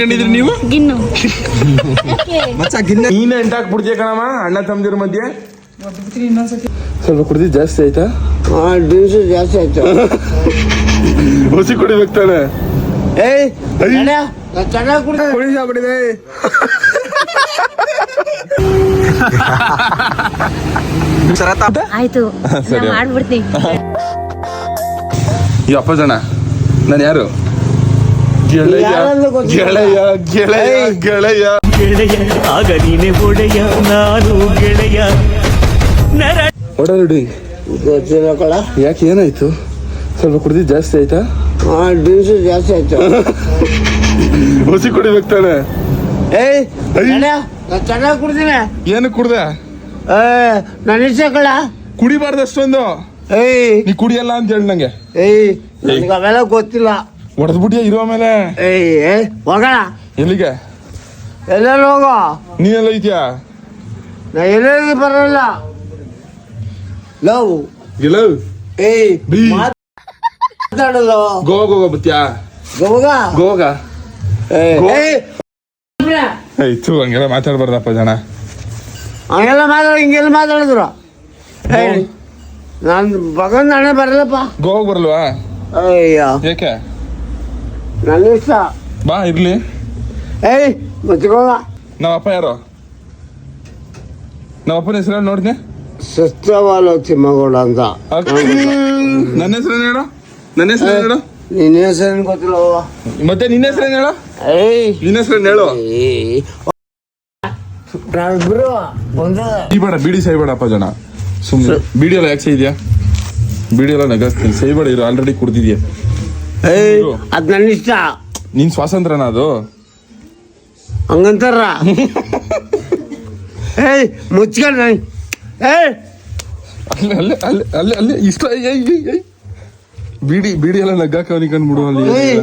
ಅನ್ಕೊಂಡಿದ್ರಿ ನೀವು? ಗಿನ್ನು. ನೀನೇ ಎಂಟಾಕ್ ಬಿಡ್ತೀಯ ಕಣಮ್ಮ? ಅಣ್ಣ ತಮ್ಮದಿರ ಮಧ್ಯೆ? ಸ್ವಲ್ಪ ಕುಡ್ದಿದ್ದು ಜಾಸ್ತಿ ಆಯ್ತಾ? ಡ್ಯೂಸ್ ಜಾಸ್ತಿ ಆಯ್ತು. ಹೊಸಿ ಕುಡಿಬೇಕು ತಾನೆ. ಏಯ್ ಕುಡ್ದೆ. ಕುಡಿಸಾಬಿಟ್ಟಿದೆ ಆಯ್ತು ಮಾಡ್ಬಿಡ್ತೀನಿ. ಈ ಅಪ್ಪ ಜನ ನಾನು ಯಾರು? ಗೆಳೆಯ. ಗೆಳೆಯ ಗೆಳೆಯ ಗೆಳೆಯ. ಗೆಳೆಯ ಆಗ ನೀನೆ ಒಡೆಯ ನಾನು ಗೆಳೆಯ. ನರ ಓಡಾಡಿ ಗೊತ್ತಿಲ್ಲ ಯಾಕೆ ಏನಾಯ್ತು? ಸ್ವಲ್ಪ ಕುಡಿದಿದ್ದು ಜಾಸ್ತಿ ಆಯ್ತಾ? ಡ್ರಿಂಕ್ಸ್ ಜಾಸ್ತಿ ಆಯ್ತು. ಹೊಸಿ ಕುಡಿಬೇಕು ತಾನೆ. ಏಯ್ ಚೆನ್ನಾಗ್ ಕುಡ್ತೀನಿ ಏನು ಕುಡ್ದೆ? ಏ ನನ್ನ ಇಷ್ಟ ಕಳ ಕುಡಿಬಾರ್ದು ಅಷ್ಟೊಂದು. ಏಯ್. ನೀ ಕುಡಿಯಲ್ಲ ಅಂತ ಹೇಳಿ ನಂಗೆ. ಏಯ್ ನನಗೆ ಅವೆಲ್ಲ ಗೊತ್ತಿಲ್ಲ. ಹೊಡೆದ್ಬಿಟ್ಟಿಯ ಇರೋ ಮೇಲೆ? ಏಯ್ ಏಯ್ ಹೋಗೋಣ. ಎಲ್ಲಿಗೆ? ಎಲ್ಲೆಲ್ಲ ಹೋಗೋ? ನೀನೆಲ್ಲ ಇದೆಯಾ? ನಾ ಎಲ್ಲೆಲ್ಲಿ ಬರಲ್ಲ. ಲವ್. ಲವ್ ಏಯ್ ಬೀ. ಮಾತಾಡೋದು. ಗೋವಾ ಗೋವಾ ಬತ್ತೀಯಾ ಗೋವಾ? ಗೋವಾ? ಏಯ್ ಇತ್ತು ಹಂಗೆಲ್ಲ ಮಾತಾಡ್ಬಾರ್ದಪ್ಪ ಜನ. ಹಂಗೆಲ್ಲ ಮಾತಾಡ ಹಿಂಗೆಲ್ಲ ಮಾತಾಡಿದ್ರು. ನಾನು ಭಗವಂತ ಹಣೆ ಬರಲ್ಲಪ್ಪ. ಗೋವಾಗ ಬರಲ್ವಾ? ಅಯ್ಯೋ. ಯಾಕೆ ನನ್ನ ಇಷ್ಟ ಬಾ ಇರ್ಲಿ. ಏಯ್ ಮುಚ್ಕೋಗ ನಮ್ಮ ಅಪ್ಪ ಯಾರು? ನಮ್ಮ ಅಪ್ಪನ ಹೆಸರು ನೋಡ್ತೀನಿ ಸುಸ್ತವಾಲು ತಿಮ್ಮಗೌಡ ಅಂತ. ನನ್ನ ಹೆಸರು ಹೇಳು? ನನ್ನ ಹೆಸರು ಹೇಳು? ನಿನ್ನ ಹೆಸರು ಗೊತ್ತಿಲ್ಲ ಮತ್ತೆ ನಿನ್ನ ಹೆಸರು ಹೇಳು? ಏಯ್. ನಿನ್ನ ಹೆಸರು ಹೇಳು? ನಾವಿಬ್ರು ಒಂದೇ ಬೇಡ ಬಿಡಿ ಸೈಬೇಡಪ್ಪ ಜನ. ಸುಮ್ಮನೆ ಬಿಡಿ ಎಲ್ಲ ಯಾಕೆ ಇದೆಯಾ? ಬಿಡಿ ಎಲ್ಲ ನಗಸ್ತೀನಿ. ಸೈಬೇಡ ಇರು ಆಲ್ರೆಡಿ ಕುಡ್ದಿದ್ಯಾ. ಅದ್ ನನ್ನ ಇಷ್ಟ. ನಿನ್ ಸ್ವಾತಂತ್ರ್ಯನ ಅದು? ಹಂಗಂತಾರ? ಏಯ್ ಮುಚ್ಕೊಂಡ್ ಏಯ್. ಅಲ್ಲೇ ಅಲ್ಲೇ ಅಲ್ಲೇ ಅಲ್ಲೇ ಅಲ್ಲೇ ಇಷ್ಟ ಏಯ್, ಏಯ್, ಏಯ್, ಏಯ್. ಬಿಡಿ ಬಿಡಿ ಎಲ್ಲ ನಗ್ಗಾಕ ಅನ್ಕೊಂಡ್ಬಿಡು ಅಲ್ಲಿ. ಏಯ್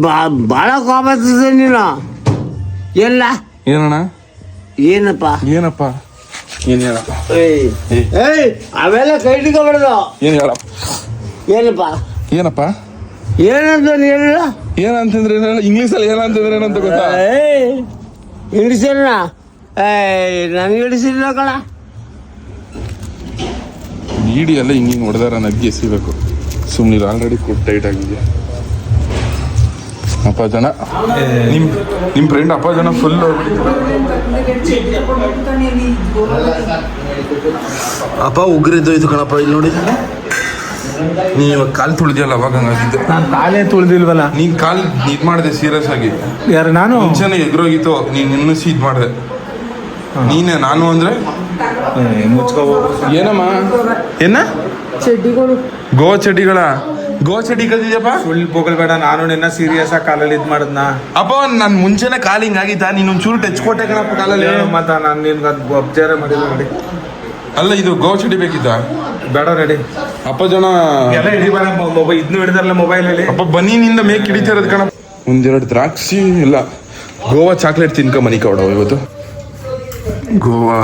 ಬಾ- ಬಾಳ ಕೋಪ ಬರ್ತದೆ ನೀನು. ಎಲ್ಲ. ಏನಣ್ಣ? ಏನಪ್ಪ? ಏನಪ್ಪ? ಏನ್ ಹೇಳಪ್ಪ? ಏಯ್. ಏಯ್. ಏಯ್ ಅವೆಲ್ಲ ಕೈ ಹಿಡ್ಕೊಬಾರ್ದು. ಏನ್ ಹೇಳಪ್ಪ? ಏನಪ್ಪ? ಏನಪ್ಪ? ಏನಂತ ಹೇಳ ಏನಂತಂದ್ರೆ ಏನ ಇಂಗ್ಲೀಷ್ ಅಲ್ಲಿ ಏನಂತಂದ್ರೆ ಏನಂತ ಗೊತ್ತಾ? ಏಯ್ ಹಿಡಿಸಿಲ್ಲ ನನಗೆ ಹಿಡಿಸಿಲ್ಲ ಕಣ. ಇಡಿ ಎಲ್ಲ ಹಿಂಗೆ ಹಿಂಗೆ ಹೊಡೆದಾರ ನಗ್ಗಿ ಎಸಿಬೇಕು. ಸುಮ್ಮನೆ ಆಲ್ರೆಡಿ ಕೂಡ ಟೈಟ್ ಆಗಿದೆ. ಅಪ್ಪ ಜನ ನಿಮ್ ನಿಮ್ ಫ್ರೆಂಡ್ ಅಪ್ಪ ಜನ ಫುಲ್ ಅಪ್ಪ ಉಗ್ರಿದ್ದೋಯ್ತು ಕಣಪ್ಪ ಇಲ್ಲಿ ನೋಡಿ ನೀನ್ ಇವಾಗ ಕಾಲ್ ತುಳಿದಿಯಲ್ಲ ಅವಾಗ ಹಂಗಾಗಿದ್ದೆ. ನಾನು ಕಾಲೇ ತುಳಿದಿಲ್ವಲ್ಲ? ನೀನ್ ಕಾಲ್ ಇದ್ ಮಾಡಿದೆ ಸೀರಿಯಸ್ ಆಗಿ. ಯಾರು ನಾನು? ಮುಂಚೆನೆ ಎಗ್ರೋಗಿತ್ತು ನೀನ್ ಇನ್ನಿಸಿ ಇದ್ ಮಾಡಿದೆ. ನೀನೆ ನಾನು ಅಂದ್ರೆ? ಮುಚ್ಕೋ. ಏನಮ್ಮ? ಏನ? ಗೋ ಚಡ್ಡಿಗಳ. ಗೋ ಚಡ್ಡಿ ಕಲ್ತಿದ್ಯಪ್ಪ? ಸುಳ್ಳು ಬೋಗಲ್ಬೇಡ ನಾನು ನಿನ್ನ ಸೀರಿಯಸ್ ಆಗಿ ಕಾಲಲ್ಲಿ ಇದು ಮಾಡದ್ನ? ಅಪ್ಪ ನನ್ನ ಮುಂಚೆನೆ ಕಾಲ್ ಹಿಂಗಾಗಿದ್ದ ನೀನು ಒಂಚೂರು ಟಚ್ ಕೊಟ್ಟೆ ಕಣಪ್ಪ ಕಾಲಲ್ಲಿ ಮತ್ತ ನಾನು ನಿನ್ಗೆ ಅದು ಅಬ್ಜಾರ ಮಾಡಿಲ್ಲ ನೋಡಿ. ಅಲ್ಲ ಇದು ಗೋ ಚಡ್ಡಿ ಬೇಕಿತ್ತ? ಬೇಡ ರೆಡಿ ಅಪ್ಪ ಜನ ಎಲ್ಲ ಹಿಡಿಬೇಡ ಮೊಬೈಲ್ ಇದನ್ನು ಹಿಡಿದಾರಲ್ಲ ಮೊಬೈಲಲ್ಲಿ. ಅಪ್ಪ ಬನ್ನಿನಿಂದ ಮೇಕ್ ಹಿಡಿತಿರೋದು ಕಣ ಒಂದೆರಡು ದ್ರಾಕ್ಷಿ ಇಲ್ಲ. ಗೋವಾ ಚಾಕ್ಲೇಟ್ ತಿನ್ಕ ಮನಿ ಕೊಡ ಇವತ್ತು. ಗೋವಾ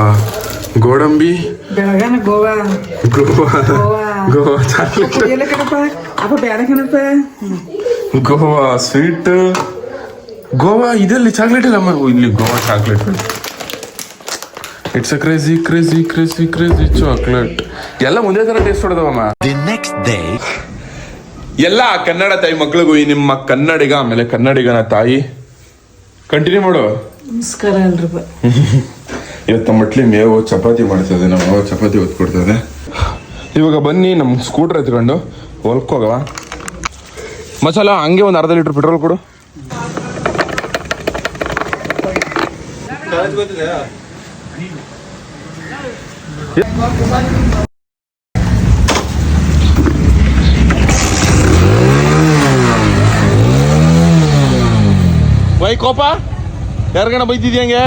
ಗೋಡಂಬಿ. ಬೆಳಗಾನ ಗೋವಾ. ಗೋವಾ ಗೋವಾ. ಚಾಕ್ಲೇಟ್. ಎಲ್ಲ ಕಣಪ್ಪ. ಅಪ್ಪ ಕಣಪ್ಪ. ಗೋವಾ ಸ್ವೀಟ್. ಗೋವಾ ಇದೆಲ್ಲಿ ಚಾಕ್ಲೇಟ್ ಇಲ್ಲ ಇಲ್ಲಿ Goa chocolate. It's a crazy crazy crazy crazy chocolate ಎಲ್ಲ ಒಂದೇ ತರ ಟೇಸ್ಟ್ ಹೊಡೆದವಮ್ಮ ದಿ ನೆಕ್ಸ್ಟ್ ಡೇ ಎಲ್ಲ ಕನ್ನಡ ತಾಯಿ ಮಕ್ಳಿಗೂ ಈ ನಿಮ್ಮ ಕನ್ನಡಿಗ ಆಮೇಲೆ ಕನ್ನಡಿಗನ ತಾಯಿ. ಕಂಟಿನ್ಯೂ ಮಾಡು. ನಮಸ್ಕಾರ ಎಲ್ರಿಗೂ. ಇವತ್ತು ಮಟ್ಲಿ ಮೇವು ಚಪಾತಿ ಮಾಡ್ತದೆ ನಮ್ಮ ಚಪಾತಿ ಹೊತ್ತು ಕೊಡ್ತದೆ. ಇವಾಗ ಬನ್ನಿ ನಮ್ಮ ಸ್ಕೂಟ್ರ್ ಎತ್ಕೊಂಡು ಹೊಲ್ಕೋಗವ. ಮಸಾಲ ಹಂಗೆ ಒಂದು ಅರ್ಧ ಲೀಟ್ರ್ ಪೆಟ್ರೋಲ್ ಕೊಡು. ವೈ ಕೋಪ ಯಾರ್ಗಣ ಬೈತಿದ್ಯಂಗೆ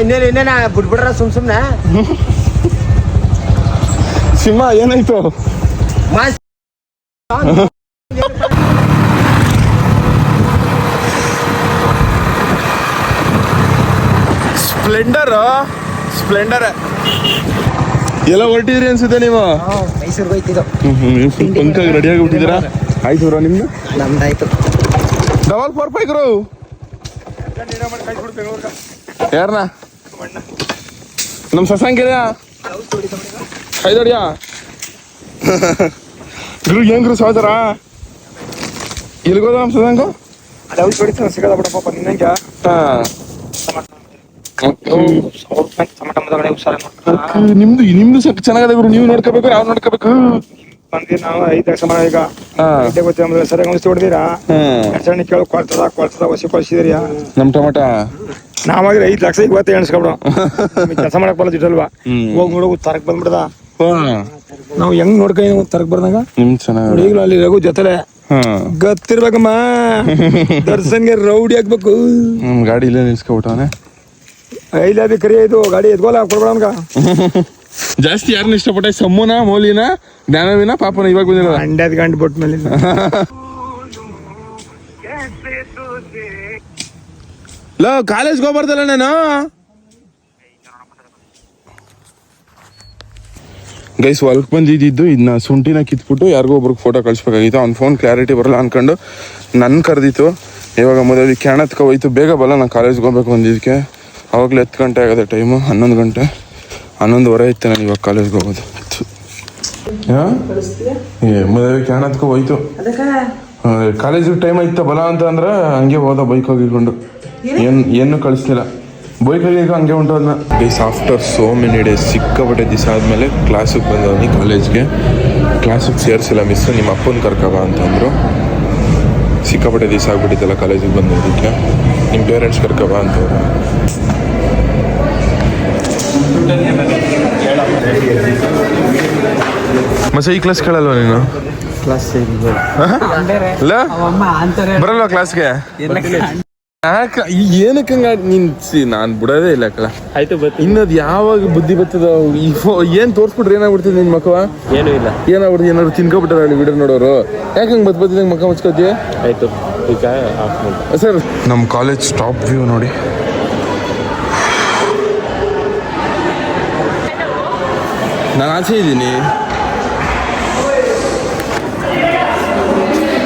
ಇನ್ನೇನು ಇನ್ನೇನ ಬಿಟ್ಬಿಡ್ರ ಸುಮ್ ಸುಮ್ನೆ ಸಿಂಹ ಏನಾಯ್ತು ಮಾಸ್ ಸ್ಪ್ಲೆಂಡರ್ ಸ್ಪ್ಲೆಂಡರ್ ಎಲ್ಲ ಹೊರಟಿದ್ರಿ ಅನ್ಸುತ್ತೆ ನೀವು? ಮೈಸೂರಿಗೆ ಹೋಯ್ತಿದ್ದು. ಪಂಕಾಗಿ ರೆಡಿ ಆಗಿ ಬಿಟ್ಟಿದ್ದೀರಾ ಆಯ್ತು ಬ್ರೋ ನಿಮ್ದು? ನಮ್ದಾಯ್ತು. ಡಬಲ್ ಫೋರ್ ಫೈವ್ ಗುರು. ಯಾರನ್ನ ನಮ್ಮ ಸಸಂಗಿದ ಐದಡಿಯಾ ಗುರು ಏನ್ ಗುರು ಸಹೋದರ? ಎಲ್ಲಿಗೋದ ನಮ್ಮ ಸಸಂಗ ಹೊಡಿತಾನೆ ಸಿಗದ ಬಿಡಪ್ಪ ನಿನ್ನಂಗೆ. ಹಾ ಟಮಾಟ ಮದಗಡೆ ಹುಷಾರ ನೋಡ್ಕೊ ನಿಮ್ದು ನಿಮ್ದು ಸ್ವಲ್ಪ ಚೆನ್ನಾಗದ ಗುರು ನೀವು ನೋಡ್ಕೋಬೇಕು ನಾವು ನೋಡ್ಕೋಬೇಕು. ಬಂದಿ ನಾವು ಐದು ಲಕ್ಷ ಮನೆ ಈಗ. ಗೊತ್ತಿಲ್ಲ ಸರಿಯಾಗಿ ಹೊಡೆದಿರಾ ಕೇಳು ಹೊಸಿ ನಮ್ ಟೊಮಾಟ. ನಾವಾಗಿದ್ರೆ ಐದು ಲಕ್ಷ ಇವತ್ತೇ ಎಣಿಸ್ಕೊಬಿಡು. ಕೆಲಸ ಮಾಡಕ್. ಹೋಗಿ ತರಕ್ ಬಂದ್ಬಿಡ್ದ? ನಾವು ಹೆಂಗ್ ತರಕ್ ಬರ್ದಂಗ ಈಗಲೂ ಅಲ್ಲಿ ರಘು ಜೊತೆಲೆ. ಗತ್ತಿರ್ಬೇಕಮ್ಮ. ದರ್ಶನ್ಗೆ ರೌಡಿ ಹಾಕ್ಬೇಕು ನಮ್ ಗಾಡಿ ಇಲ್ಲೇ ನಿಲ್ಸ್ಕೊಬಿಟ್ಟವನೆ ಐಲಾದಿ ಕರಿ ಇದು ಗಾಡಿ ಕೊಡ್ಬೇಡ ಜಾಸ್ತಿ ಯಾರನ್ನ ಇಷ್ಟಪಟ್ಟ ಸಮ್ಮುನ ಮೌಲಿನ ಜ್ಞಾನವಿನ ಪಾಪನ ಇವಾಗ ಬಂದಿಲ್ಲ ಅಂಡ್ಯಾದ ಗಂಡ ಬಟ್ ಮೇಲೆ ಲೋ ಕಾಲೇಜ್ಗೆ ಹೋಗ್ಬಾರ್ದಲ್ಲ ನಾನು? ಗೈಸ್ ಹೊಲ್ಕ್ ಬಂದಿದ್ದು ಇದನ್ನ ಸುಂಟಿನ ಕಿತ್ಬಿಟ್ಟು ಯಾರಿಗೋ ಒಬ್ರಿಗೆ ಫೋಟೋ ಕಳಿಸ್ಬೇಕಾಗಿತ್ತು. ಅವ್ನ ಫೋನ್ ಕ್ಲಾರಿಟಿ ಬರಲ್ಲ ಅನ್ಕೊಂಡು ನನ್ನ ಕರೆದಿತ್ತು. ಇವಾಗ ಮೊದಲು ಕ್ಯಾಣತ್ಕ ಹೋಯ್ತು. ಬೇಗ ಬಲ್ಲ ನಾನು ಕಾಲೇಜ್ಗೆ ಹೋಗ್ಬೇಕು ಅಂದಿದ್ದಕ್ಕೆ. ಅವಾಗಲೇ ಹತ್ತು ಗಂಟೆ ಆಗೋದೆ ಟೈಮು ಹನ್ನೊಂದು ಗಂಟೆ. ಹನ್ನೊಂದುವರೆ ಇತ್ತು ನಾನು ಇವಾಗ ಕಾಲೇಜ್ಗೆ ಹೋಗೋದು? ಏ ಮದುವೆ ಕ್ಯಾಣತ್ಕ ಹೋಯ್ತು. ಅದಕ್ಕ? ಕಾಲೇಜಿಗೆ ಟೈಮ್ ಆಯ್ತು ಬಲ ಅಂತ ಅಂದ್ರೆ ಹಂಗೆ ಹೋದ ಬೈಕ್ ಹೋಗಿಕೊಂಡು. ಏನು? ಏನು ಕಳಿಸ್ತಿಲ್ಲ ಬೈಕ್ ಹೋಗಿ ಹಂಗೆ ಉಂಟು ಅದನ್ನ days after so many days ಸಿಕ್ಕಾಪಟ್ಟೆ ದಿವಸ ಆದಮೇಲೆ ಕ್ಲಾಸಿಗೆ ಬಂದವನಿ ಕಾಲೇಜ್ಗೆ ಕ್ಲಾಸಿಗೆ ಸೇರಿಸಿಲ್ಲ ಮಿಸ್ ನಿಮ್ಮ ಅಪ್ಪನ ಕರ್ಕವ ಅಂತಂದ್ರು ಸಿಕ್ಕಾಪಟ್ಟೆ ದಿವಸ ಆಗ್ಬಿಟ್ಟಿದ್ದಲ್ಲ ಕಾಲೇಜಿಗೆ ಬಂದಿದ್ದಕ್ಕೆ ನಿಮ್ಮ ಪೇರೆಂಟ್ಸ್ ಕರ್ಕವ ಅಂತವ್ರು ಮಸ ಈ ಕ್ಲಾಸ್ ಕೇಳಲ್ವ ನೀನು? ಇಲ್ಲ ಬರಲ್ವಾ ಕ್ಲಾಸ್ಗೆ ಏನಕ್ಕೆ? ಹಂಗ ನಾನು ಬಿಡೋದೇ ಇಲ್ಲ ಕಲ ಆಯ್ತು ಇನ್ನದ್ ಯಾವಾಗ ಬುದ್ಧಿ ಬರ್ತದ ಈ ಏನ್ ತೋರ್ಸ್ಬಿಟ್ರೆ ಏನಾಗ್ಬಿಡ್ತದೆ ನಿನ್ ಮಕ್ಕವ? ಏನೂ ಇಲ್ಲ. ಏನಾಗ್ಬಿಡ್ತೀನಿ ಏನಾದ್ರು ತಿನ್ಕೊಬಿಟ್ಟಾರ ಅಲ್ಲಿ ವಿಡಿಯೋ ನೋಡೋರು? ಯಾಕೆ ಹಂಗ್ ಬತ್ ಬತ್ತಿದಂಗ್ ಮಕ್ಕ ಮುಚ್ಕೋತಿ ಆಯ್ತು. ಈಗ ಸರ್ ನಮ್ಮ ಕಾಲೇಜ್ ಟಾಪ್ ವ್ಯೂ ನೋಡಿ. ನಾನು ಆಚೆ ಇದ್ದೀನಿ.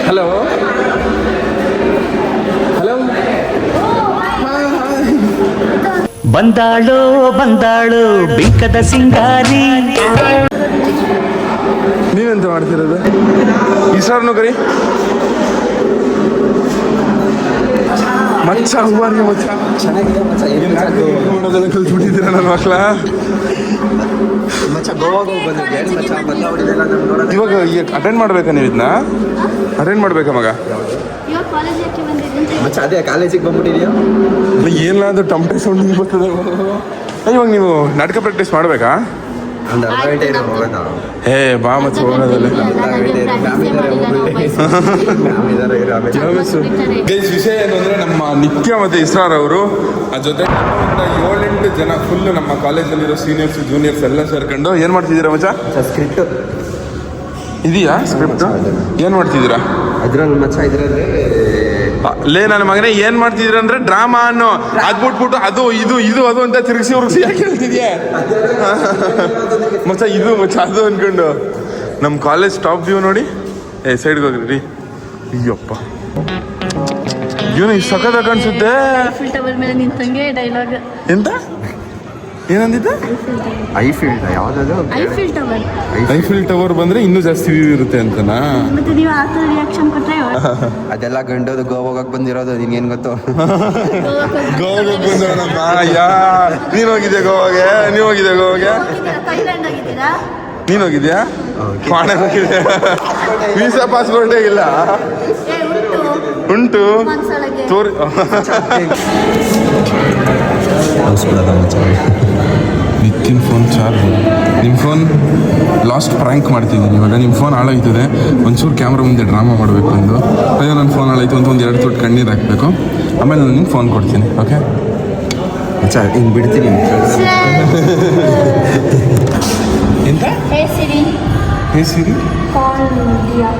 ಹಲೋ ಹಲೋ ಬಂದಾಳೋ ಬಂದಾಳು ಬಿಂಕದ ಸಿಂಗಾರಿ. ನೀವೆಂತ ಮಾಡ್ತಿರೋದು? ಈ ಕರಿ ಮಚ್ಚ ಹೂವಾರಿ ಮಚ್ಚ. ಮಾಡೋದೆಲ್ಲ ಕಲ್ತ್ಬಿಟ್ಟಿದ್ದೀರ ನನ್ನ ಮಕ್ಳ ಇವಾಗ ಅಟೆಂಡ್ ಮಾಡ್ಬೇಕಾ ನೀವು ಇದನ್ನ? ಅಟೆಂಡ್ ಮಾಡ್ಬೇಕಾ ಮಗ? ಅದೇ ಕಾಲೇಜಿಗೆ ಬಂದ್ಬಿಟ್ಟಿದ್ಯಾ? ಏನಾದ್ರು ಟಮಟೆ ಸೌಂಡ್ ಬರ್ತದೆ? ಇವಾಗ ನೀವು ನಾಟಕ ಪ್ರಾಕ್ಟೀಸ್ ಮಾಡ್ಬೇಕಾ? ಹೇ ಬಾ ಮತ್ತೆ ಹೋಗೋದಲ್ಲ. ಗೈಸ್ ವಿಷಯ ಏನು ಅಂದ್ರೆ ನಮ್ಮ ನಿತ್ಯ ಮತ್ತೆ ಇಸ್ರಾರ್ ಅವರು ಆ ಜೊತೆ ಒಂದು ಏಳೆಂಟು ಜನ ಫುಲ್ ನಮ್ಮ ಕಾಲೇಜಲ್ಲಿರೋ ಸೀನಿಯರ್ಸ್ ಜೂನಿಯರ್ಸ್ ಎಲ್ಲ ಸೇರ್ಕೊಂಡು ಏನ್ ಮಾಡ್ತಿದ್ದೀರಾ ಮಜಾ ಸ್ಕ್ರಿಪ್ಟ್ ಇದೆಯಾ ಸ್ಕ್ರಿಪ್ಟ್ ಏನ್ ಮಾಡ್ತಿದ್ದೀರಾ? ಅದ್ರಲ್ಲಿ ಮಚ್ಚ ಇದ್ರಲ್ಲಿ ಲೇ ನನ್ನ ಮಗನೇ ಏನ್ ಮಾಡ್ತಿದ್ರ ಅಂದ್ರೆ ಡ್ರಾಮಾ ಅನ್ನೋ ಅದ್ ಬಿಟ್ಬಿಟ್ಟು ಅದು ಇದು ಇದು ಅದು ಅಂತ ತಿರುಗಿಸಿ ಉರುಗಿಸಿ ಯಾಕೆ ಹೇಳ್ತಿದ್ಯಾ? ಮಚ್ಚ ಇದು ಮಚ್ಚ ಅದು ಅನ್ಕೊಂಡು. ನಮ್ಮ ಕಾಲೇಜ್ ಟಾಪ್ ವ್ಯೂ ನೋಡಿ. ಏ ಸೈಡ್ಗೆ ಹೋಗ್ರಿ ಅಯ್ಯಪ್ಪ. ಇವನು ಸಖತ್ ಕಾಣಿಸುತ್ತೆ. ಎಂತ? ಏನಂದಿದ್ದ? ಐ ಫೀಲ್ಡ್ ಯಾವ್ದಾದ್ರು ಐಫಿಲ್ ಟವರ್ ಐಫಿಲ್ ಟವರ್ ಬಂದ್ರೆ ಇನ್ನೂ ಜಾಸ್ತಿ ವ್ಯೂ ಇರುತ್ತೆ ಅಂತನಾ? ಮತ್ತೆ ನೀವು ಆ ಥರ ರಿಯಾಕ್ಷನ್ ಕೊಟ್ರೆ ಅದೆಲ್ಲ ಗಂಡೋದು ಗೋವಾಗಕ್ಕೆ ಬಂದಿರೋದು ನಿನ್ಗೇನ್ ಗೊತ್ತು? ಗೋವಾಗ ಬಂದವನಮ್ಮ ಯಾ ನೀನು ಹೋಗಿದ್ಯಾ ಗೋವಾಗೆ? ನೀವು ಹೋಗಿದ್ಯಾ ಗೋವಾಗೆ? ಥೈಲ್ಯಾಂಡ್ ಹೋಗಿದ್ದೀರಾ? ನೀನ್ ಹೋಗಿದ್ಯಾ? ಮಾಣೆ ಹೋಗಿದ್ಯಾ? ವೀಸಾ ಪಾಸ್ಪೋರ್ಟೇ ಇಲ್ಲ? ಉಂಟು. ತೋರಿ ನಿತಿನ್ ಫೋನ್ ಚಾರ್ಜ್. ನಿಮ್ಮ ಫೋನ್ ಲಾಸ್ಟ್ ಪ್ರ್ಯಾಂಕ್ ಮಾಡ್ತಿದ್ದೀನಿ ಇವಾಗ. ನಿಮ್ಮ ಫೋನ್ ಹಾಳಾಯ್ತದೆ. ಒಂಚೂರು ಕ್ಯಾಮ್ರಾ ಮುಂದೆ ಡ್ರಾಮಾ ಮಾಡಬೇಕು ಅಂದು. ಅಯ್ಯೋ ನನ್ನ ಫೋನ್ ಹಾಳಾಯ್ತು ಅಂತ ಒಂದು ಎರಡು ತೊಟ್ಟು ಕಣ್ಣೀರು ಹಾಕಬೇಕು. ಆಮೇಲೆ ನಾನು ನಿಮ್ಗೆ ಫೋನ್ ಕೊಡ್ತೀನಿ ಓಕೆ ಅಚ್ಚಾ ಹಿಂಗೆ ಬಿಡ್ತೀನಿ. ಎಂತ? ಹೇ ಸಿರಿ ಹೇ ಸಿರಿ ಕಾಲ್ ದಿಯಾ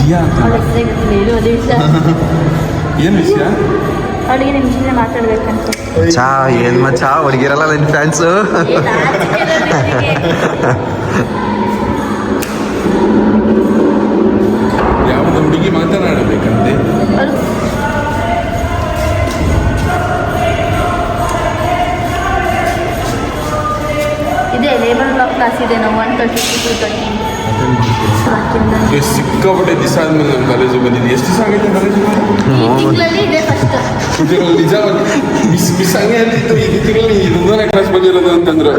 ಜಿಯಾ ಅಂತ. ಅವಳ ಹೆಸರೇ ಏನು ವಿಷಯ? ಅವಳಿಗೆ ನಿಮ್ಮ ಜೊತೆ ಮಾತಾಡ್ಬೇಕಂತ. ಚಾ ಏನು ಮಚ್ಚಾ ಹುಡುಗಿರಲ್ಲ ನಿನ್ನ ಫ್ಯಾನ್ಸ್ ಯಾವುದು ಹುಡುಗಿ ಮಾತನಾಡಬೇಕಂತೆ? ಇದೆ ಲೇಬರ್ ಬ್ಲಾಕ್ ಕ್ಲಾಸ್ ಇದೆ ನಾವು ಒನ್ ಟ್ವೆಂಟಿ ಸಿಕ್ಕಾಪಟ್ಟೆ ದಿವಸ ಆದ್ಮೇಲೆ ನಮ್ಮ ಕಾಲೇಜಿಗೆ ಬಂದಿದ್ದು. ಎಷ್ಟು ದಿವಸ ಆಗೈತೆ ಕಾಲೇಜಿಗೆ? ನಿಜ ಮಿಸ್ ಮಿಸ್ ಹಂಗೆ ಅಂತಿತ್ತು ಈ ತಿಂಗಳಲ್ಲಿ ಇದೊಂದನೇ ಕ್ಲಾಸ್ ಬಂದಿರೋದು ಅಂತಂದ್ರೆ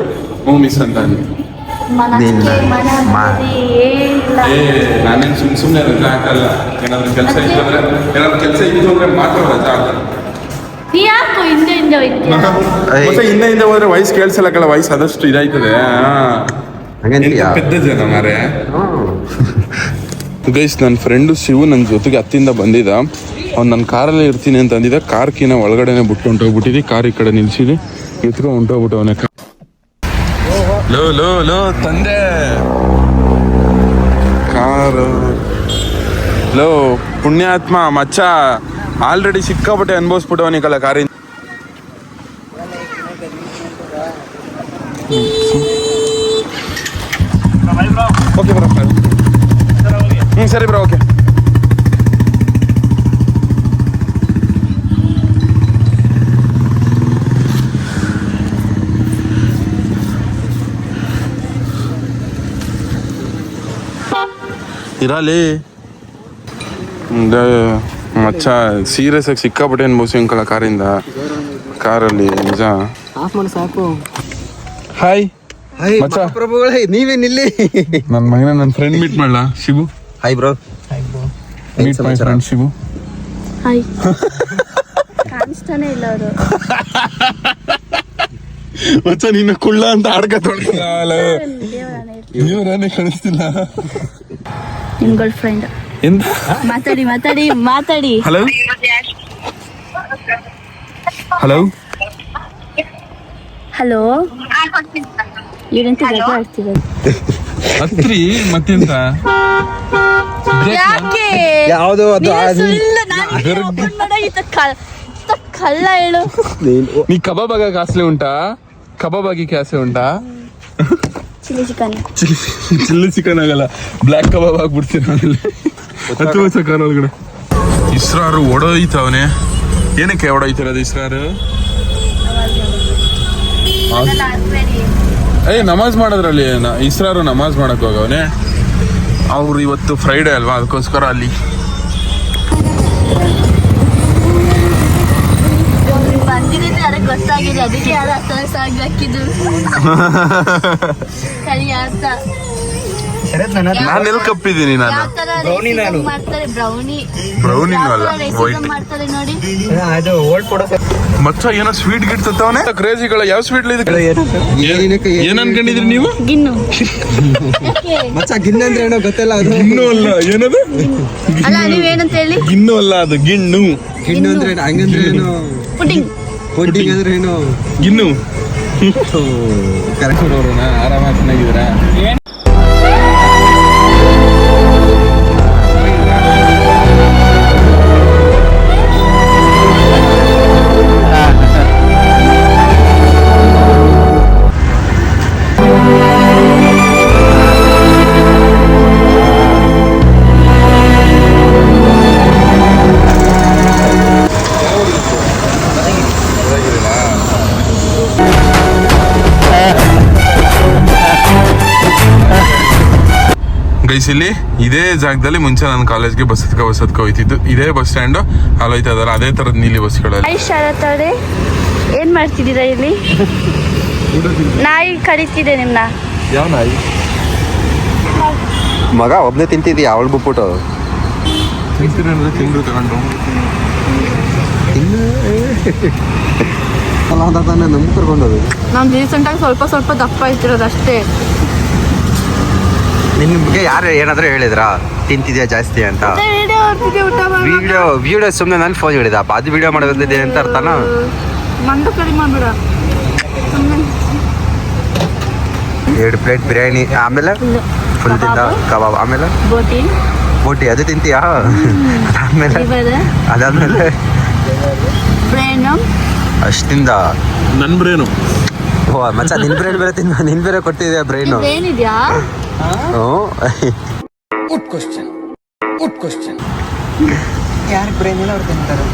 ಹ್ಞೂ ಮಿಸ್ ಅಂತ ಏ ನಾನೇನು ಸುಮ್ ಸುಮ್ಮನೆ ರಜಾ ಹಾಕಲ್ಲ ಏನಾದ್ರು ಕೆಲಸ ಇತ್ತು ಅಂದ್ರೆ ಏನಾದ್ರು ಕೆಲಸ ಇತ್ತು ಅಂದ್ರೆ ಮಾತ್ರ ರಜಾ ಹಾಕಲ್ಲ ಹಿಂದೆ ಹಿಂದೆ ಹೋದ್ರೆ ವಯಸ್ಸು ಕೇಳಿಸಲ್ಲ ಕಳ ವಯಸ್ಸು ಆದಷ್ಟು ಇದಾಯ್ತದೆ ಪೆದ್ದ ಜನ ಮಾರೆ ಗೈಸ್ ನನ್ನ ಫ್ರೆಂಡು ಶಿವು ನನ್ನ ಜೊತೆಗೆ ಹತ್ತಿಂದ ಬಂದಿದ್ದ ಅವ್ನು ನನ್ನ ಕಾರಲ್ಲಿ ಇರ್ತೀನಿ ಅಂತ ಅಂದಿದ್ದ ಕಾರ್ ಕಿನ ಒಳಗಡೆನೆ ಬಿಟ್ಟು ಹೊಂಟೋಗ್ಬಿಟ್ಟಿದ್ದಿ ಕಾರ್ ಈ ಕಡೆ ನಿಲ್ಸಿದ್ವಿ ಎತ್ಕೊಂಡು ಅವನ ಲೋ ಲೋ ಲೋ ತಂದೆ. ಕಾರು. ಲೋ ಪುಣ್ಯಾತ್ಮ ಮಚ್ಚ. ಆಲ್ರೆಡಿ ಸಿಕ್ಕಾಪಟ್ಟೆ ಅನ್ಭವಿಸ್ಬಿಟ್ಟವನಿಕಲ್ಲ ಕಾರಿಂದ. Okay bro. ಹ್ಞೂ ಸರಿ ಬ್ರೋ ಓಕೆ. ಇರಲಿ. ಮಚ್ಚ ಸೀರಿಯಸ್ ಆಗಿ ಸಿಕ್ಕಾಪಟ್ಟೆ ಅನ್ಭವಿಸಿ ಅಂಕಲ ಕಾರಿಂದ ಕಾರಲ್ಲಿ ನಿಜ? ಸಾಕು. ಹಾಯ್ ಪ್ರಭುಗಳೇ ನೀವೇನ್ ಇಲ್ಲಿ ನನ್ನ ಮಗನ ನನ್ನ ಫ್ರೆಂಡ್ ಮೀಟ್ ಮಾಡ್ಲಾ? Shivu? Hi bro meet my friend Shivu. Hi ಕಾಣಿಸ್ತಾನೆ ಇಲ್ಲ ಅವರು. ಮಚ್ಚ ನಿನ್ನ ಕುಳ್ಳ ಅಂತ ಆಡ್ಕ ದೇವರಾನೇ ಕಾಣಿಸ್ತಿಲ್ಲ. ನಿಮ್ ಗರ್ಲ್ ಫ್ರೆಂಡ್ ಎಂತ? ಮಾತಾಡಿ ಮಾತಾಡಿ ಮಾತಾಡಿ. ಹಲೋ ಹಲೋ ಹಲೋ ಇವ್ರೆಂತ ಜಗಳ ಆಡ್ತಿರೋದು ಹತ್ರಿ ಮತ್ತೆಂತ ಯಾಕೆ? ಯಾವ್ದು ಅದು ನೀನು ಸುಳ್ಳು ನಾನು ಹಿಂಗೆ open ಮಾಡೋ ಈತ ಕಳ್ಳ ಈತ ಕಳ್ಳ ಹೇಳು. ನೀ ಕಬಾಬ್ ಆಗ ಕಾಸ್ಲೆ ಉಂಟಾ? ಕಬಾಬ್ ಆಗಿ ಕ್ಯಾಸೆ ಉಂಟಾ? Chilli chicken. ಚಿಲ್ಲಿ ಚಿಕನ್ ಆಗಲ್ಲ. ಬ್ಲ್ಯಾಕ್ ಕಬಾಬ್ ಆಗ್ಬಿಡ್ತೀನಿ ಆಮೇಲೆ. ಹತ್ತು ವರ್ಷ ಒಳಗಡೆ. ಇಸ್ರಾರು ಒಡೋಯ್ತವನೆ. ಏನಕ್ಕೆ ಒಡೋಯ್ತಿರೋದು ಇಸ್ರಾರು? ಏಯ್ ನಮಾಜ್ ಮಾಡೋದ್ರಲ್ಲಿ ನ- ಇಸ್ರಾರು ನಮಾಜ್ ಮಾಡಕ್ ಹೋಗವನೆ. ಅವ್ರು ಇವತ್ತು ಫ್ರೈಡೆ ಅಲ್ವಾ? ಅದಕ್ಕೋಸ್ಕರ ಅಲ್ಲಿ. ನಾನು ಎಲ್ಲಿ ಕಪ್ಪಿದ್ದೀನಿ ನಾನು? ಬ್ರೌನಿ ಅಲ್ಲ, ಮಾಡ್ತಾರೆ ನೋಡಿ. ಅದು ಓಲ್ಡ್ ಫೋಟೋ ಮಚ್ಚ ಏನೋ ಸ್ವೀಟ್ ಗಿಟ್ ತತ್ತವನೆ ಕ್ರೇಜಿಗಳ ಯಾವ ಸ್ವೀಟ್ ಇದೆ ಏನ್ ಅನ್ಕೊಂಡಿದ್ರಿ ನೀವು? ಗಿನ್ನು? ಮಚ್ಚ ಗಿನ್ನ ಅಂದ್ರೆ ಏನೋ ಗೊತ್ತಿಲ್ಲ ಅದು. ಗಿನ್ನು ಅಲ್ಲ ಏನದು? ಅಲ್ಲ ನೀವೇನಂತ ಹೇಳಿ? ಗಿಣ್ಣು ಅಲ್ಲ ಅದು ಗಿಣ್ಣು. ಗಿಣ್ಣು ಅಂದ್ರೆ ಏನೋ ಹಂಗಂದ್ರೆ ಏನು ಪುಡಿಂಗ್ ಪುಡ್ಡಿಂಗ್. ಅಂದ್ರೆ ಏನು. ಗಿಣ್ಣು. ಕರೆಕ್ಟ್ ನೋಡೋಣ ಆರಾಮಾಗಿ ಚೆನ್ನಾಗಿದ್ದೀರಾ? ಇಲ್ಲಿ ಇದೇ ಜಾಗದಲ್ಲಿ ಮುಂಚೆ ನನ್ನ ಕಾಲೇಜ್ಗೆ ಬಸ್ ಹತ್ಕ ಬಸ್ ಹತ್ಕ ಹೋಯ್ತಿದ್ದು. ಇದೇ ಬಸ್ ಸ್ಟ್ಯಾಂಡ್. ಅಲ್ಲಿ ಹೋಯ್ತಾ ಇದಾರೆ. ಅದೇ ತರದ ನೀಲಿ ಬಸ್ಗಳಲ್ಲಿ. ಶರತ್ ಅವರೇ. ಏನ್ ಮಾಡ್ತಿದ್ದೀರಾ ಇಲ್ಲಿ? ನಾಯಿ ಕರೀತಿದೆ ನಿಮ್ನ. ಯಾವ ನಾಯಿ? ಮಗ ಒಬ್ನೇ ತಿಂತಿದ್ದಿ ಅವಳು ಬಿಟ್ಬಿಟ್ಟು. ತಿಂದು ತಗೊಂಡು. ಅಲ್ಲ ತಾನೇ ಕರ್ಕೊಂಡೋದು ನಾನು ರೀಸೆಂಟಾಗಿ ಸ್ವಲ್ಪ ಸ್ವಲ್ಪ ದಪ್ಪ ಇರ್ತಿರೋದು ಅಷ್ಟೇ. ನಿಮ್ಗೆ ಯಾರು ಏನಾದರೂ ಹೇಳಿದ್ರಾ? ತಿಂತಿದ್ಯಾ ಜಾಸ್ತಿ ಅಂತ? ವಿಡಿಯೋ ಮಾಡಿ ವಿಡಿಯೋ ವಿಡಿಯೋ ಸುಮ್ಮನೆ ನಾನು ಫೋನ್ ಹೇಳಿದ. ಅದು ವಿಡಿಯೋ ಮಾಡೋದಿದೆ ಅಂತ ಅರ್ಥನಾ? ಮಂಡು ಎರಡು ಪ್ಲೇಟ್ ಬಿರಿಯಾನಿ ಆಮೇಲೆ? ಫುಲ್ ತಿಂದ ಕಬಾಬ್. ಆಮೇಲೆ? ಬೋಟಿ. ಬೋಟಿ ಅದು ತಿಂತೀಯಾ? ಆಮೇಲೆ ಅದಾದ್ಮೇಲೆ? ಅಷ್ಟಿಂದ ನನ್ ಬ್ರೇನು. ಓ ಮಚ್ಚ ನಿನ್ ಬ್ರೈನ್ ಬೇರೆ ತಿನ್ ನಿನ್ ಬೇರೆ ಕೊಟ್ಟಿದ್ಯಾ ಬ್ರೈನು ಏನಿದ್ಯಾ ಕ್ವಶನ್ ಯಾರು ಬ್ರೈನ್ ಇಲ್ಲ ಅವ್ರು ತಿಂತಾರೆ?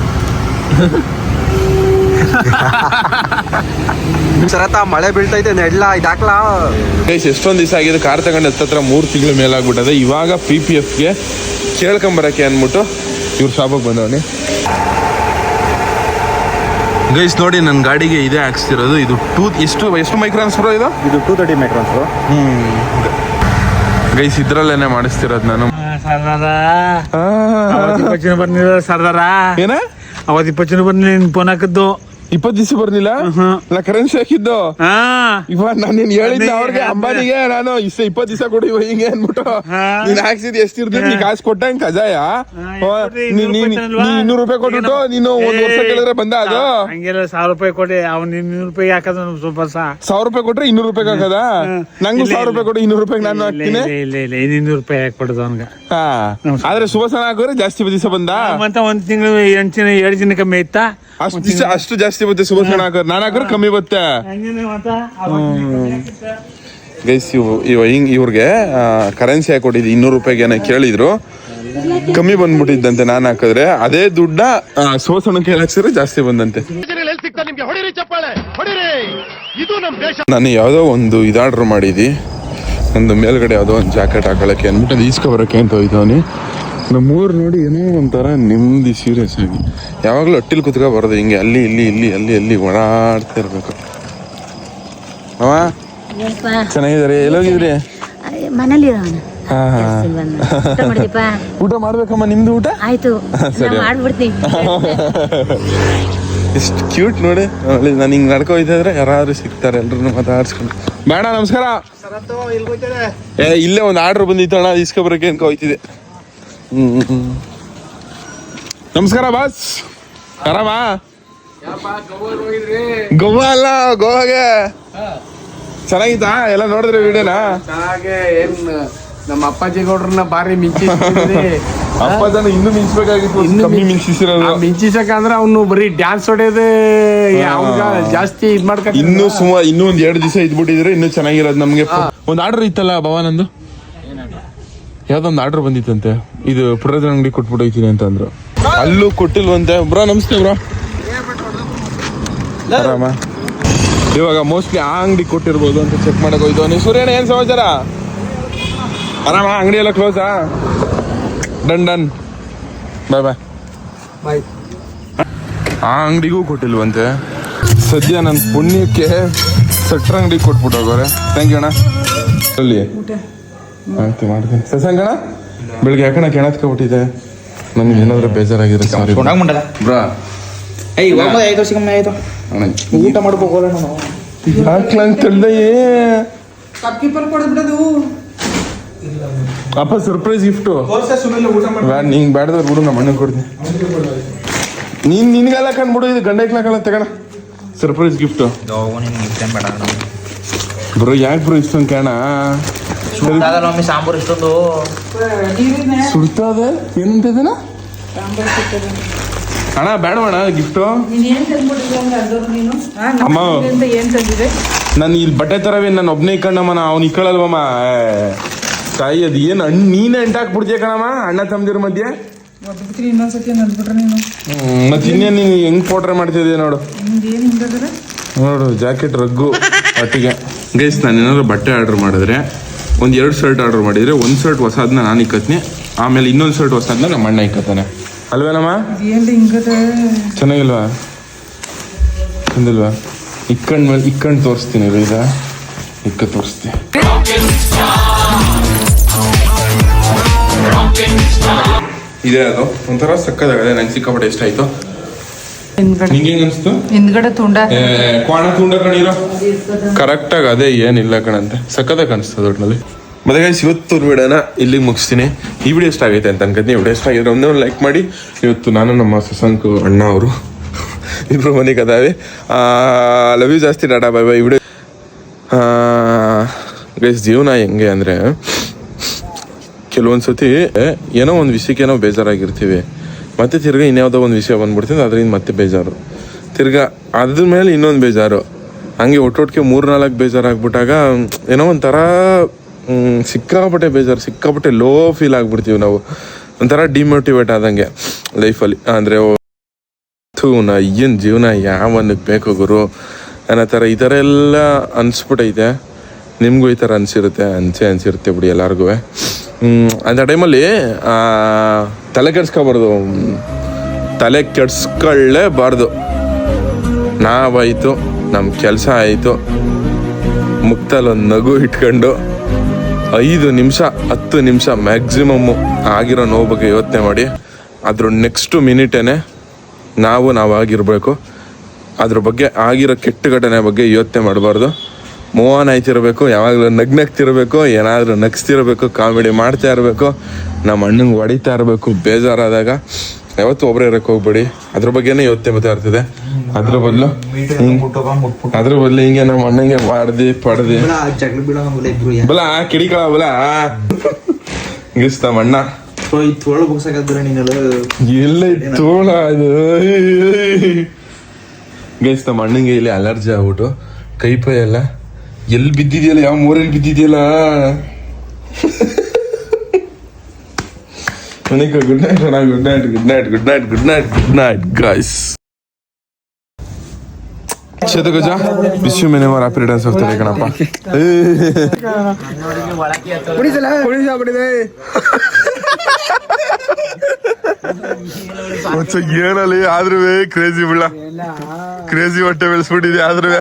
ಸರತ ಮಳೆ ಬೀಳ್ತೈತೆ ನೆಡ್ಲ ಇದಾಕ್ಲಾ? ಎಷ್ಟೊಂದ್ ಎಷ್ಟೊಂದು ದಿವಸ ಆಗಿದೆ ಕಾರ್ ತಗೊಂಡು ಹತ್ತತ್ರ ಮೂರು ತಿಂಗಳ ಮೇಲಾಗ್ಬಿಟ್ಟದೆ. ಇವಾಗ ಪಿ ಪಿ ಎಫ್ಗೆ ಕೇಳ್ಕೊಂಬರಕ್ಕೆ ಅಂದ್ಬಿಟ್ಟು ಇವ್ರ ಶಾಪಿಗೆ ಬಂದವನಿ. ಗೈಸ್ ನೋಡಿ ನನ್ನ ಗಾಡಿಗೆ ಇದೇ ಹಾಕ್ಸ್ತಿರೋದು ಇದು ಟೂ ಎಷ್ಟು ಎಷ್ಟು ಮೈಕ್ರಾನ್ಸ್ ಬರೋ ಇದು? ಇದು ಟೂ ತರ್ಟಿ ಮೈಕ್ರಾನ್ಸ್ ಗೈಸ್ ಇದ್ರಲ್ಲೇನೆ ಮಾಡಿಸ್ತಿರೋದು ನಾನು. ಸರ್ದಾರ. ಬಂದಿರೋ ಸರ್ದಾರ. ಏನ? ಅವತ್ತು ಇಪ್ಪತ್ತು ಜನ ನಿನ್ ಫೋನ್ ಹಾಕಿದ್ದು. ಇಪ್ಪತ್ತು ದಿವಸ ಬರ್ಲಿಲ್ಲ? ನಾ ಕರೆನ್ಸಿ ಹಾಕಿದ್ದು. ಇವಾಗ ನಾನು ನೀನ್ ಹೇಳಿದ್ದೆ ಅವ್ರಿಗೆ ಅಂಬಾನಿಗೆ ನಾನು ಇಷ್ಟ ಇಪ್ಪತ್ತು ದಿವಸ ಕೊಡಿ ಹಿಂಗೆ ಅನ್ಬಿಟ್ಟು. ನೀನ್ ಹಾಕ್ಸಿದ್ ಎಷ್ಟಿರ್ತೀವಿ ನೀ ಕಾಸು ಕೊಟ್ಟಂಗ್ ಕಜಾಯ ಕೊಟ್ರಿ? ಇನ್ನೂರು ರೂಪಾಯಿ? ಕೊಟ್ಬಿಟ್ಟು ನೀನು ಒಂದ್ ವರ್ಷ ಕೇಳಿದ್ರೆ ಬಂದ ಅದು? ಹಂಗೆಲ್ಲ ಸಾವಿರ ರೂಪಾಯಿ ಕೊಡಿ ಅವ್ನು ಇನ್ನೂರು ರೂಪಾಯಿ ಹಾಕದ ಸ್ವಲ್ಪ ಸಾವಿರ ರೂಪಾಯಿ ಕೊಟ್ರೆ ಇನ್ನೂರು ರೂಪಾಯಿ ಹಾಕದ? ನಂಗೂ ಸಾವಿರ ರೂಪಾಯಿ ಕೊಡಿ ಇನ್ನೂರು ರೂಪಾಯಿ ನಾನು ಹಾಕ್ತೀನಿ. ಇಲ್ಲ ಇಲ್ಲ ಇನ್ನೂರು ರೂಪಾಯಿ ಹಾಕಿ ಕೊಡೋದು ಅವ್ನಿಗೆ? ಆದ್ರೆ ಸುಭಾಸನ ಹಾಕಿದ್ರೆ ಜಾಸ್ತಿ ದಿವಸ ಬಂದ? ಮತ್ತೆ ಒಂದ್ ತಿಂಗಳು ಎಂಟು ದಿನ ಎರಡು ದಿನ ಕಮ್ಮಿ ಇತ್ತ ಅಷ್ಟು ಜಾಸ್ತಿ ಬರುತ್ತೆ ಸುಭಾಸನ ಹಾಕಿದ್ರೆ ನಾನು ಹಾಕಿದ್ರೆ ಕಮ್ಮಿ ಬತ್ತೆ ಗೈಸ್ ಇವು ಇವ ಹಿಂಗ್ ಇವ್ರಿಗೆ ಕರೆನ್ಸಿ ಹಾಕೊಟ್ಟಿದ್ದು ಇನ್ನೂರು ರೂಪಾಯಿಗೆ ಏನೋ ಕೇಳಿದ್ರು. ಕಮ್ಮಿ ಬಂದ್ಬಿಟ್ಟಿದ್ದಂತೆ ನಾನು ಹಾಕಿದ್ರೆ. ಅದೇ ದುಡ್ಡ ಸೋಸಣ ಹಾಕ್ಸಿದ್ರೆ ಜಾಸ್ತಿ ಬಂದಂತೆ. ನಾನು ಯಾವುದೋ ಒಂದು ಇದು ಆರ್ಡರ್ ಮಾಡಿದ್ದಿ ಒಂದು ಮೇಲ್ಗಡೆ ಯಾವುದೋ ಒಂದು ಜಾಕೆಟ್ ಹಾಕೊಳಕ್ಕೆ ಅಂದ್ಬಿಟ್ಟು ಅದು ಈಸ್ಕೊಬರೋಕೆ ಅಂತ ಹೋಯ್ತವನಿ ನಮ್ಮೂರು ನೋಡಿ ಏನೋ ಒಂಥರ ನೆಮ್ಮದಿ ಸೀರಿಯಸ್ ಆಗಿ. ಯಾವಾಗಲೂ ಅಟ್ಟಿಲ್ ಕುತ್ಕೋಬಾರ್ದು. ಬರೋದು ಹಿಂಗೆ ಅಲ್ಲಿ ಇಲ್ಲಿ ಇಲ್ಲಿ ಅಲ್ಲಿ ಅಲ್ಲಿ ಓಡಾಡ್ತಾ ಇರ್ಬೇಕು. ಅವ ಚೆನ್ನಾಗಿದ್ದಾರೆ? ಎಲ್ಲೋಗಿದ್ರಿ ಮನೇಲಿ ಊಟ ಮಾಡ್ಬೇಕಮ್ಮ ನಿಮ್ದು ಊಟ? ಆಯ್ತು. ಸರಿ. ಮಾಡ್ಬಿಡ್ತೀನಿ. ಎಷ್ಟು ಕ್ಯೂಟ್ ನೋಡಿ. ನಾನು ಹಿಂಗೆ ನಡ್ಕೋ ಇದ್ರೆ ಯಾರಾದ್ರೂ ಸಿಗ್ತಾರೆ ಎಲ್ರು ಮಾತಾಡ್ಸ್ಕೊಂಡು ಬೇಡ ನಮಸ್ಕಾರ. ಏ ಇಲ್ಲೇ ಒಂದು ಆರ್ಡರ್ ಬಂದಿತ್ತು ಅಣ್ಣ ಇಸ್ಕೊಬರಕ್ಕೆ ಅನ್ಕೊ ಹೋಯ್ತಿದೆ ಹ್ಮ್ ಹ್ಮ್. ನಮಸ್ಕಾರ ಬಾಸ್. ಆರಾಮ? ಗೋವಾ ಅಲ್ಲ ಗೋವಾಗೆ. ಚೆನ್ನಾಗಿತ್ತಾ? ಎಲ್ಲ ನೋಡಿದ್ರೆ ವಿಡಿಯೋನಾ? ಹಾಗೆ ಏನ್ ನಮ್ಮ ಅಪ್ಪಾಜಿ ಗೌಡ್ರನ್ನ ಬಾರಿ ಮಿಂಚಿ ಅಪ್ಪ ಇನ್ನು ಮಿಂಚಬೇಕಾಗಿತ್ತು. ಇನ್ನು ಮಿಂಚಿಸಿರೋದು. ಮಿಂಚಿಸಕಂದ್ರೆ ಅವನು ಬರೀ ಡ್ಯಾನ್ಸ್ ಹೊಡೆಯೋದೇ ಜಾಸ್ತಿ ಇದ್ ಮಾಡ್ಕ ಇನ್ನೂ ಸುಮಾರು ಇನ್ನೂ ಒಂದ್ ಎರಡು ದಿವಸ ಇದ್ಬಿಟ್ಟಿದ್ರೆ ಇನ್ನೂ ಚೆನ್ನಾಗಿರೋದು ನಮ್ಗೆ. ಒಂದು ಆರ್ಡರ್ ಇತ್ತಲ್ಲ ಭವಾನಂದು? ಯಾವ್ದೊಂದು ಆರ್ಡರ್ ಬಂದಿತ್ತಂತೆ. ಇದು ಪುರದ ಅಂಗಡಿ ಕೊಟ್ಬಿಟ್ಟು ಅಂತ ಅಂದ್ರು. ಅಲ್ಲೂ ಕೊಟ್ಟಿಲ್ವಂತೆ. ಬ್ರಾ, ನಮಸ್ತೆ ಬ್ರಾ. ಆರಾಮ? ಇವಾಗ ಮೋಸ್ಟ್ಲಿ ಆ ಅಂಗಡಿ ಕೊಟ್ಟಿರ್ಬೋದು ಅಂತ ಚೆಕ್ ಮಾಡಕ್ ಹೋಯ್ತು. ನೀವು ಸೂರ್ಯನ ಏನ್ ಸಮಾಚಾರ? ಆರಾಮ? ಅಂಗಡಿ ಎಲ್ಲ ಕ್ಲೋಸಾ ಡನ್ ಡನ್ ಬಾಯ್ ಬಾಯ್ ಆ ಅಂಗಡಿಗೂ ಕೊಟ್ಟಿಲ್ವಂತೆ. ಸದ್ಯ ನನ್ನ ಪುಣ್ಯಕ್ಕೆ ಸಟ್ರ ಅಂಗಡಿ ಕೊಟ್ಬಿಟ್ಟು ಹೋಗೋರೆ. ಥ್ಯಾಂಕ್ ಯು ಅಣ್ಣ. ಅಲ್ಲಿ. ಆಯ್ತು ಮಾಡ್ತೀನಿ. ಸಸಂಗಣ ಬೆಳಿಗ್ಗೆ ಯಾಕಣ ಕೆಣತ್ಕೊಬಿಟ್ಟಿದೆ ನನಗೆ ಏನಾದ್ರೂ ಬೇಜಾರಾಗಿದ್ರೆ ಸಾರಿ ಬ್ರಾ. ಅಣ್ಣ ಊಟ ಮಾಡ್ಬೇಕು ನಾನು ಹಾಕ್ಲಂಗ್ ತಳ್ದಯ್ಯೇ ಕಪ್ಕೀಪರ್ ಕೊಡ್ಬಿಡೋದು ಅಪ್ಪ ಸರ್ಪ್ರೈಸ್ ಗಿಫ್ಟು ನಿಂಗೆ ಬೇಡದವ್ರು ಬಿಡು ನಮ್ಮ ಅಣ್ಣಗೆ ಕೊಡ್ತೀನಿ. ನೀನ್ ನಿನ್ಗೆಲ್ಲ ಕಂಡ್ಬಿಡು ಇದು ಗಂಡ ಇಕ್ಲಾಕಲ್ಲ ತಗೋಣ ಸರ್ಪ್ರೈಸ್ ಗಿಫ್ಟು ಬ್ರೋ ಯಾಕೆ ಬ್ರೋ ಇಷ್ಟೊಂದು ಕಾಣ ಸಾಂಬಾರು ಇಷ್ಟೊಂದು. ಸುಡ್ತಾದೆ ಏನಂತಿದ್ದೀನ ಅಣ್ಣ ಬೇಡವಣ್ಣ ಗಿಫ್ಟು ಅಮ್ಮ. ಮನೆಗೆ ಅಂತ ಏನ್ ತಂದಿದೆ? ನಾನು ಇಲ್ಲಿ ಬಟ್ಟೆ ತರವೇ ನಾನು ಒಬ್ನೇ ಇಕ್ಕಣ್ಣಮ್ಮ ಅವ್ನು ಇಕ್ಕಳಲ್ವಮ್ಮ. ತಾಯಿ ಅದು ಏನು ಅಣ್ಣ ನೀನೇ ಎಂಟಾಕ್ಬಿಡ್ತೀಯ ಕಣಮ್ಮ? ಅಣ್ಣ ತಮ್ಮದಿರ ಮಧ್ಯೆ? ಮತ್ತೆ ಇನ್ನೇನು ನೀನು ಹೆಂಗ್ ಪೋಟ್ರೆ ಮಾಡ್ತಿದ್ದೀಯ ನೋಡು. ನೋಡು ಜಾಕೆಟ್ ರಗ್ಗು ಒಟ್ಟಿಗೆ. ಗೈಸ್ ನಾನು ಏನಾದ್ರು ಬಟ್ಟೆ ಆರ್ಡರ್ ಮಾಡಿದ್ರೆ ಒಂದು ಎರಡು ಶರ್ಟ್ ಆರ್ಡರ್ ಮಾಡಿದರೆ ಒಂದು ಶರ್ಟ್ ಹೊಸದನ್ನ ನಾನು ಇಕ್ಕತ್ತೀನಿ ಆಮೇಲೆ ಇನ್ನೊಂದು ಶರ್ಟ್ ಹೊಸದನ್ನ ನಮ್ಮ ಅಣ್ಣ ಇಕ್ಕತ್ತಾನೆ. ಅಲ್ವೇನಮ್ಮ? ಚೆನ್ನಾಗಿಲ್ವಾ? ಚಂದಿಲ್ವಾ? ಇಕ್ಕಂಡ್ ಮೇಲೆ ಇಕ್ಕಂಡ್ ತೋರಿಸ್ತೀನಿ ಈಗ. ಇಕ್ಕ ತೋರಿಸ್ತೀನಿ. ಇದೇ ಅದು. ಒಂಥರ ಸಕ್ಕದಾಗದೆ. ನಂಗೆ ಸಿಕ್ಕಾಪಟ್ಟೆ ಇಷ್ಟ ಆಯ್ತು. ಹಿಂದ್ಗಡೆ. ತುಂಡ. ಕ್ವಾಣ ತುಂಡ ಕಣಿರೋ? ಕರೆಕ್ಟ್ ಆಗಿ ಅದೇ ಏನಿಲ್ಲ ಕಣಂತೆ. ಸಕ್ಕದಾಗ ಕಾಣಿಸ್ತದೆ ದೊಡ್ಡಲ್ಲಿ ಮತ್ತೆ ಗೈಸ್ ಇವತ್ತು ವಿಡಿಯೋನ ಇಲ್ಲಿಗೆ ಮುಗಿಸ್ತೀನಿ. ಈ ವಿಡಿಯೋ ಇಷ್ಟ ಆಗೈತೆ ಅಂತ ಅನ್ಕೋತೀನಿ. ವಿಡಿಯೋ ಇಷ್ಟ ಆಗಿದ್ರೆ ಒಂದೇ ಒಂದು ಲೈಕ್ ಮಾಡಿ. ಇವತ್ತು ನಾನು ನಮ್ಮ ಸಸಂಕು ಅಣ್ಣ ಅವರು. ಇಬ್ರು ಮನೆಗೆ ಅದಾವೆ ಲವ್ ಯು ಜಾಸ್ತಿ data bye bye video guys ಜೀವನ ಹೆಂಗೆ ಅಂದರೆ ಕೆಲವೊಂದು ಸತಿ ಏನೋ ಒಂದು ವಿಷಯಕ್ಕೆ ಏನೋ ಬೇಜಾರಾಗಿರ್ತೀವಿ. ಮತ್ತೆ ತಿರ್ಗಿ ಇನ್ಯಾವುದೋ ಒಂದು ವಿಷಯ ಬಂದ್ಬಿಡ್ತೀನಿ ಅದರಿಂದ ಮತ್ತೆ ಬೇಜಾರು. ತಿರ್ಗಾ ಅದ್ರ ಮೇಲೆ ಇನ್ನೊಂದು ಬೇಜಾರು. ಹಂಗೆ ಒಟ್ಟೊಟ್ಟಿಗೆ ಮೂರು ನಾಲ್ಕು ಬೇಜಾರಾಗ್ಬಿಟ್ಟಾಗ, ಏನೋ ಒಂಥರ ಸಿಕ್ಕಾಪಟ್ಟೆ ಬೇಜಾರು, ಸಿಕ್ಕಾಪಟ್ಟೆ ಲೋ ಫೀಲ್ ಆಗ್ಬಿಡ್ತೀವಿ ನಾವು. ಒಂಥರ ಡಿಮೋಟಿವೇಟ್ ಆದಂಗೆ ಲೈಫಲ್ಲಿ ಅಂದರೆ ಥೂ, ನಾ ಏನು ಜೀವನ ಯಾವನ್ನಕ್ಕೆ ಬೇಕು ಗುರು ಅನ್ನೋ ಥರ ಈ ಥರ ಎಲ್ಲ ಅನಿಸ್ಬಿಟ್ಟೈತೆ ನಿಮಗೂ ಈ ಥರ ಅನಿಸಿರುತ್ತೆ, ಅನಿಸೇ ಅನಿಸಿರುತ್ತೆ ಬಿಡಿ ಎಲ್ಲರಿಗೂ ಅಂಥ ಟೈಮಲ್ಲಿ ತಲೆ ಕೆಡ್ಸ್ಕೊಬಾರ್ದು. ತಲೆ ಕೆಡ್ಸ್ಕೊಳ್ಳೇಬಾರ್ದು. ನಾವಾಯಿತು ನಮ್ಮ ಕೆಲಸ ಆಯಿತು. ಮುಕ್ತಲ್ಲಿ ಒಂದು ನಗು ಇಟ್ಕೊಂಡು ಐದು ನಿಮಿಷ, ಹತ್ತು ನಿಮಿಷ ಮ್ಯಾಕ್ಸಿಮಮ್ಮು ಆಗಿರೋ ನೋವು ಬಗ್ಗೆ ಯೋಚನೆ ಮಾಡಿ. ಅದ್ರ ನೆಕ್ಸ್ಟು ಮಿನಿಟೇ ನಾವು ನಾವಾಗಿರಬೇಕು. ಅದ್ರ ಬಗ್ಗೆ ಆಗಿರೋ ಕೆಟ್ಟ ಘಟನೆ ಬಗ್ಗೆ ಯೋಚನೆ ಮಾಡಬಾರ್ದು. ಮೂವ್ ಆಯ್ತಿರ್ಬೇಕು, ಯಾವಾಗಲೂ ನಗ್ನಗ್ತಿರಬೇಕು, ಏನಾದರೂ ನಗ್ಸ್ತಿರಬೇಕು, ಕಾಮಿಡಿ ಮಾಡ್ತಾ ಇರಬೇಕು. ನಮ್ಮ ಅಣ್ಣಂಗೆ ಹೊಡಿತಾ ಇರಬೇಕು ಬೇಜಾರಾದಾಗ. ಯಾವತ್ತು ಒಬ್ಬರೇ ಇರಕ್ಕೆ ಹೋಗ್ಬೇಡಿ. ಅದ್ರ ಬಗ್ಗೆನೇ ಯೋಚನೆ ಮಾತಾಡ್ತಿದೆ ಇರ್ತದೆ ಅದ್ರ ಬದಲು ಅದ್ರ ಬದಲು ಹಿಂಗೆ ನಮ್ಮ ಅಣ್ಣಂಗೆ ಮಾಡ್ದಿ ಪಡ್ದಿ. ಬಲ ಕಿಡಿಕಳ ಬಲ ಗಿಸ್ತ ಅಣ್ಣ. ಎಲ್ಲ ತೋಳ ಅದು. ಗೈಸ್ ನಮ್ಮ ಅಣ್ಣಂಗೆ ಇಲ್ಲಿ ಅಲರ್ಜಿ ಆಗ್ಬಿಟ್ಟು ಕೈ ಪೈ ಎಲ್ಲ. ಎಲ್ಲಿ ಬಿದ್ದಿದೆಯಲ್ಲ ಯಾವ ಮೂರಲ್ಲಿ ಬಿದ್ದಿದೆಯಲ್ಲ? ಗುಡ್ ನೈಟ್ ಅಣ್ಣ good night good night good night good night good night guys Gaja Vishwa returns of the day ಕಣಪ್ಪ. ಏನಲ್ಲಿ ಆದ್ರೂ ಕ್ರೇಜಿ ಬಿಡ ಕ್ರೇಜಿ ಹೊಟ್ಟೆ ಬೆಳೆಸ್ಬಿಟ್ಟಿದೆ ಆದ್ರೂ